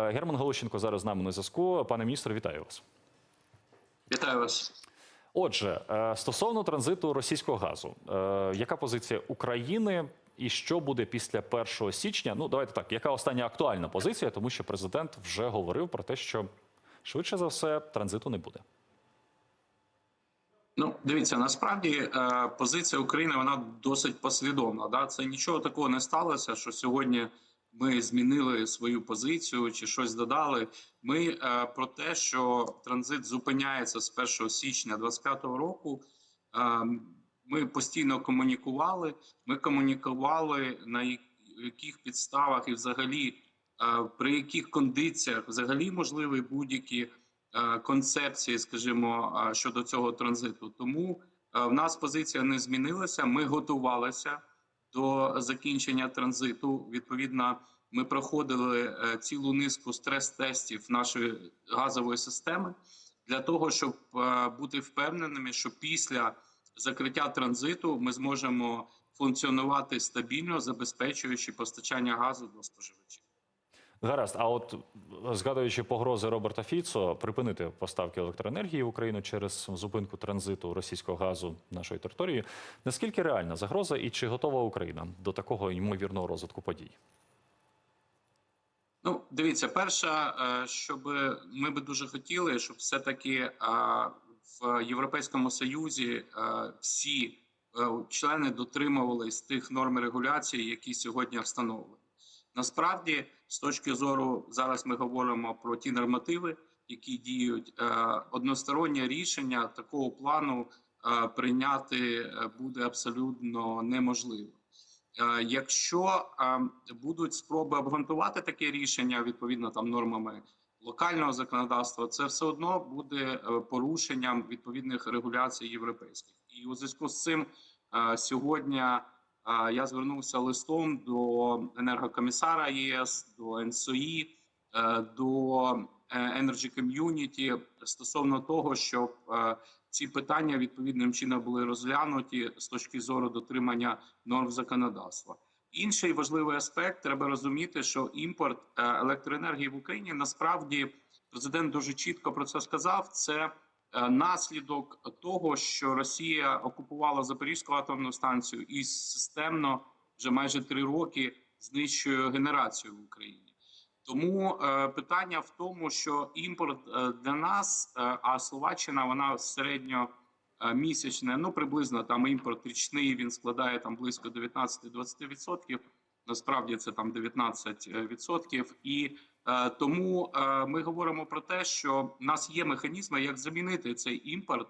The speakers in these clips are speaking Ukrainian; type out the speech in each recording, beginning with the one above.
Е, Герман Голощенко зараз з нами на зв'язку. Пане міністре, вітаю вас. Вітаю вас. Отже, е, стосовно транзиту російського газу, е, яка позиція України і що буде після 1 січня? Ну, давайте так, яка остання актуальна позиція, тому що президент вже говорив про те, що швидше за все транзиту не буде. Ну, дивіться, насправді позиція України вона досить послідовна. Да? Це нічого такого не сталося, що сьогодні ми змінили свою позицію чи щось додали. Ми е, про те, що транзит зупиняється з 1 січня 2025 року. Е, ми постійно комунікували. Ми комунікували на яких підставах і взагалі е, при яких кондиціях взагалі можливі будь-які е, концепції, скажімо, е, щодо цього транзиту. Тому е, в нас позиція не змінилася. Ми готувалися до закінчення транзиту. Відповідно, ми проходили е, цілу низку стрес-тестів нашої газової системи для того, щоб е, бути впевненими, що після закриття транзиту ми зможемо функціонувати стабільно, забезпечуючи постачання газу до споживачів. Гаразд, а от згадуючи погрози Роберта Фіцо припинити поставки електроенергії в Україну через зупинку транзиту російського газу нашої території, наскільки реальна загроза і чи готова Україна до такого ймовірного розвитку подій? Ну, дивіться, перше, е, щоб ми би дуже хотіли, щоб все-таки е, в Європейському Союзі е, всі е, члени дотримувались тих норм регуляції, які сьогодні встановлені. Насправді, з точки зору, зараз ми говоримо про ті нормативи, які діють. е, Одностороннє рішення такого плану е, прийняти е, буде абсолютно неможливо. Якщо будуть спроби обґрунтувати таке рішення відповідно там нормами локального законодавства, це все одно буде порушенням відповідних регуляцій європейських. І у зв'язку з цим сьогодні я звернувся листом до енергокомісара ЄС, до НСОІ, е, до е, Energy Community стосовно того, щоб е, ці питання відповідним чином були розглянуті з точки зору дотримання норм законодавства. Інший важливий аспект треба розуміти, що імпорт електроенергії в Україні насправді президент дуже чітко про це сказав. Це наслідок того, що Росія окупувала Запорізьку атомну станцію і системно вже майже три роки знищує генерацію в Україні. Тому е, питання в тому, що імпорт е, для нас, е, а Словаччина вона середньо е, місячне, ну приблизно там імпорт річний він складає там близько 19-20%. Насправді це там 19%. І е, тому е, ми говоримо про те, що в нас є механізми, як замінити цей імпорт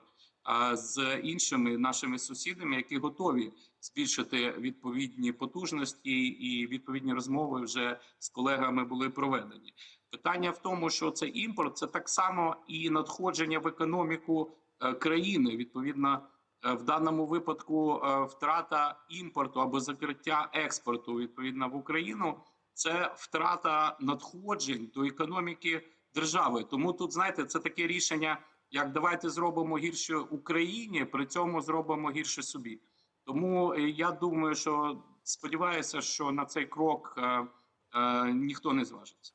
е, з іншими нашими сусідами, які готові збільшити відповідні потужності, і відповідні розмови вже з колегами були проведені. Питання в тому, що це імпорт, це так само і надходження в економіку е, країни. Відповідно, е, в даному випадку е, втрата імпорту або закриття експорту відповідно в Україну. Це втрата надходжень до економіки держави. Тому тут знаєте, це таке рішення, як давайте зробимо гірше Україні, при цьому зробимо гірше собі. Тому е, я думаю, що сподіваюся, що на цей крок е, е, ніхто не зважиться.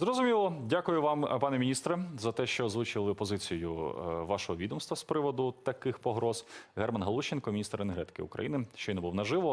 Зрозуміло, дякую вам, пане міністре, за те, що озвучили позицію е, вашого відомства з приводу таких погроз. Герман Галущенко, міністр енергетики України, щойно був наживо.